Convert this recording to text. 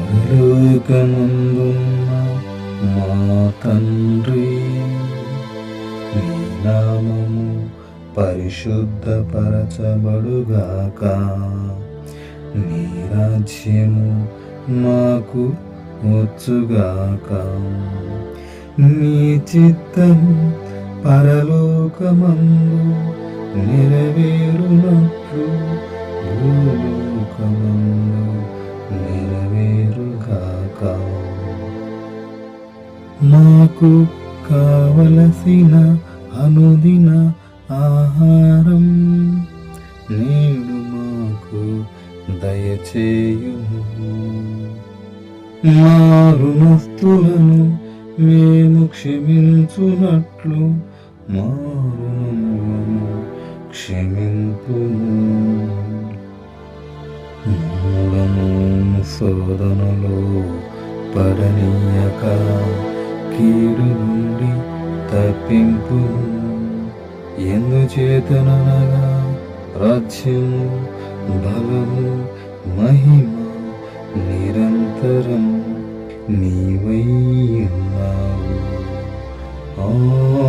పరలోకమందున్న మా తండ్రి నీ నామము పరిశుద్ధపరచబడుగాక. నీ రాజ్యము మాకు వచ్చుగాక. నీ చిత్తం పరలోకమందు నెరవేరునా. నాకు కావలసిన అనుదిన ఆహారం నేడు మాకు దయచేయుము. మా రుణస్థులను మేము క్షమించునట్లు మా రుణములను క్షమింపుము. మూలము శోధనలో పడనీయక కీడు నుండి తప్పింపు ఎందుచేతనగా రాజ్యము బలము మహిమ నిరంతరం నీవై ఉన్నావు. ఆ